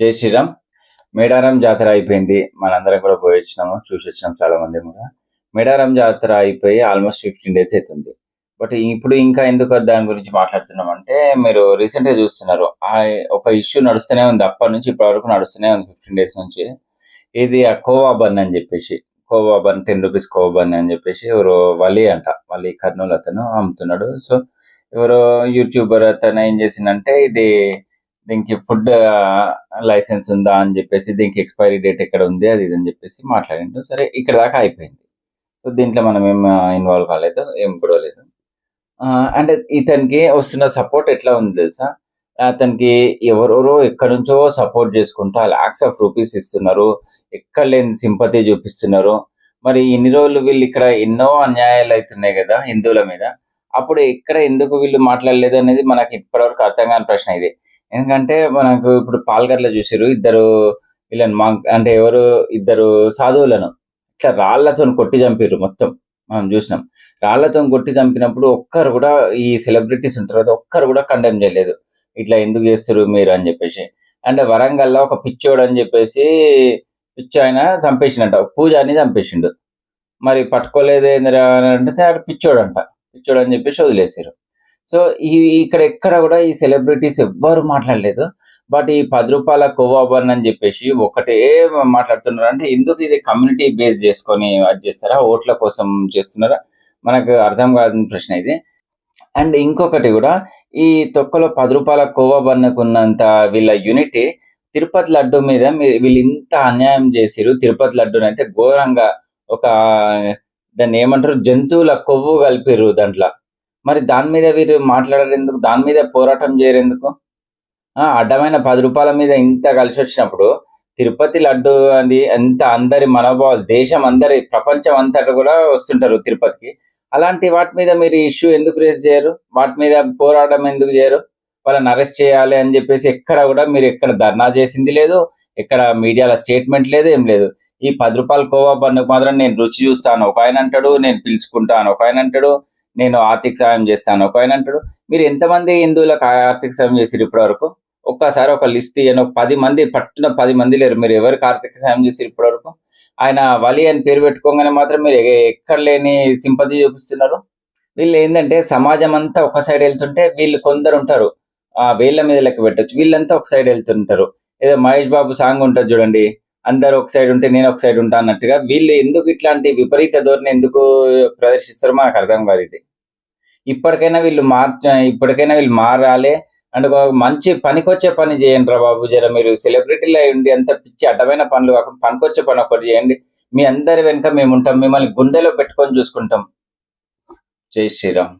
జై శ్రీరామ్. మేడారం జాతర అయిపోయింది. మనందరం కూడా పోయి వచ్చినాము. చూసి వచ్చినాం చాలా మంది కూడా. మేడారం జాతర అయిపోయి ఆల్మోస్ట్ ఫిఫ్టీన్ డేస్ అవుతుంది. బట్ ఇప్పుడు ఇంకా ఎందుకు దాని గురించి మాట్లాడుతున్నాం అంటే మీరు రీసెంట్గా చూస్తున్నారు. ఆ ఒక ఇష్యూ నడుస్తూనే ఉంది. అప్పటి నుంచి ఇప్పటి వరకు నడుస్తూనే ఉంది ఫిఫ్టీన్ డేస్ నుంచి. ఇది ఆ కోవా బన్ అని చెప్పేసి kova bun ten rupees kova bun అని చెప్పేసి ఎవరు వలి అంట. వలి కర్నూలు అతను అమ్ముతున్నాడు. సో ఎవరో యూట్యూబర్ అతను ఏం చేసిందంటే ఇది దీనికి ఫుడ్ లైసెన్స్ ఉందా అని చెప్పేసి దీనికి ఎక్స్పైరీ డేట్ ఎక్కడ ఉంది అది ఇది అని చెప్పేసి మాట్లాడిండు. సరే ఇక్కడ దాకా అయిపోయింది. సో దీంట్లో మనం ఏం ఇన్వాల్వ్ కాలేదు ఏం గొడవ లేదు అండ్ ఇతనికి వస్తున్న సపోర్ట్ ఎట్లా ఉంది తెలుసా? అతనికి ఎవరెవరో ఎక్కడి నుంచో సపోర్ట్ చేసుకుంటూ లాక్స్ ఆఫ్ రూపీస్ ఇస్తున్నారు. ఎక్కడ లేని సింపతి చూపిస్తున్నారు. మరి ఇన్ని రోజులు వీళ్ళు ఇక్కడ ఎన్నో అన్యాయాలు అవుతున్నాయి కదా హిందువుల మీద. అప్పుడు ఎక్కడ ఎందుకు వీళ్ళు మాట్లాడలేదు అనేది మనకి ఇప్పటివరకు అర్థం కాని ప్రశ్న ఇది. ఎందుకంటే మనకు ఇప్పుడు పాల్గర్లో చూసారు ఇద్దరు వీళ్ళని మా అంటే ఎవరు ఇద్దరు సాధువులను. ఇట్లా రాళ్ళతో కొట్టి చంపారు మొత్తం మనం చూసినాం. రాళ్ళతో కొట్టి చంపినప్పుడు ఒక్కరు కూడా ఈ సెలబ్రిటీస్ ఉంటారు కదా ఒక్కరు కూడా కండెమ్ చేయలేదు. ఇట్లా ఎందుకు చేస్తారు మీరు అని చెప్పేసి. అంటే వరంగల్లో ఒక పిచ్చోడు అని చెప్పేసి పిచ్చి ఆయన చంపేసిండట. పూజాని చంపేసిండు. మరి పట్టుకోలేదు ఏందిరా అంటే ఆడు పిచ్చోడు అంట పిచ్చోడు అని చెప్పేసి వదిలేసారు సో ఈ ఇక్కడ ఎక్కడ కూడా ఈ సెలబ్రిటీస్ ఎవ్వరు మాట్లాడలేదు. బట్ ఈ పది రూపాయల కోవాబర్న్ అని చెప్పేసి ఒకటే మాట్లాడుతున్నారు? అంటే ఎందుకు ఇది కమ్యూనిటీ బేస్ చేసుకొని అది చేస్తారా? ఓట్ల కోసం చేస్తున్నారా? మనకు అర్థం కాదని ప్రశ్న ఇది. అండ్ ఇంకొకటి కూడా ఈ తొక్కలో పది రూపాయల కోవాబర్న్కు ఉన్నంత వీళ్ళ యూనిటీ తిరుపతి లడ్డు మీద వీళ్ళు ఇంత అన్యాయం చేసిరు తిరుపతి లడ్డుని అంటే ఘోరంగా ఒక దాన్ని ఏమంటారు? జంతువుల కొవ్వు కలిపిరు దాంట్లో. మరి దాని మీద వీరు మాట్లాడరేందుకు దాని మీద పోరాటం చేయరెందుకు? ఆ, అడ్డమైన పది రూపాయల మీద ఇంత కలిసి వచ్చినప్పుడు తిరుపతి లడ్డు అని ఎంత అందరి మనోభావాలు దేశం అందరి ప్రపంచం అంతటా కూడా వస్తుంటారు తిరుపతికి. అలాంటి వాటి మీద మీరు ఇష్యూ ఎందుకు రేస్ చేయరు? వాటి మీద పోరాటం ఎందుకు చేయరు? వాళ్ళని అరెస్ట్ చేయాలి అని చెప్పేసి ఎక్కడ కూడా మీరు ఎక్కడ ధర్నా చేసింది లేదు ఎక్కడ మీడియాలో స్టేట్మెంట్ లేదు ఏం లేదు. ఈ పది రూపాయల కోవా పన్నుకు మాత్రం నేను రుచి చూస్తాను. ఒక ఆయన అంటాడు నేను పిలుచుకుంటాను. ఒక ఆయన అంటాడు నేను ఆర్థిక సాయం చేస్తాను. ఒక ఆయన అంటాడు మీరు ఎంతమంది హిందువులకు ఆర్థిక సాయం చేసిరు ఇప్పటి వరకు ఒక్కసారి ఒక లిస్ట్ ఇయ్యను. పది మంది పట్టిన పది మంది లేరు. మీరు ఎవరికి ఆర్థిక సాయం చేసిరు ఇప్పటి వరకు ఆయన వలి అని పేరు పెట్టుకోగానే మాత్రం మీరు ఎక్కడ లేని సింపతి చూపిస్తున్నారు. వీళ్ళు ఏంటంటే సమాజం అంతా ఒక సైడ్ వెళ్తుంటే వీళ్ళు కొందరు ఉంటారు. ఆ వేళ్ళ మీద లెక్క పెట్టచ్చు. వీళ్ళంతా ఒక సైడ్ వెళ్తుంటారు. ఏదో మహేష్ బాబు సాంగ్ ఉంటుంది చూడండి అందరు ఒక సైడ్ ఉంటే నేను ఒక సైడ్ ఉంటా అన్నట్టుగా. వీళ్ళు ఎందుకు ఇట్లాంటి విపరీత ధోరణి ఎందుకు ప్రదర్శిస్తారో మనకు అర్థం కాదు ఇది ఇప్పటికైనా వీళ్ళు మార్ ఇప్పటికైనా వీళ్ళు మారాలి. అండ్ మంచి పనికొచ్చే పని చేయండి రా బాబు జర. మీరు సెలబ్రిటీలు అయి ఉండి అంత పిచ్చి అడ్డమైన పనులు కాకుండా పనికొచ్చే పని ఒకటి చేయండి. మీ అందరి వెనుక మేము ఉంటాం. మిమ్మల్ని గుండెలో పెట్టుకొని చూసుకుంటాం. జై శ్రీరామ్.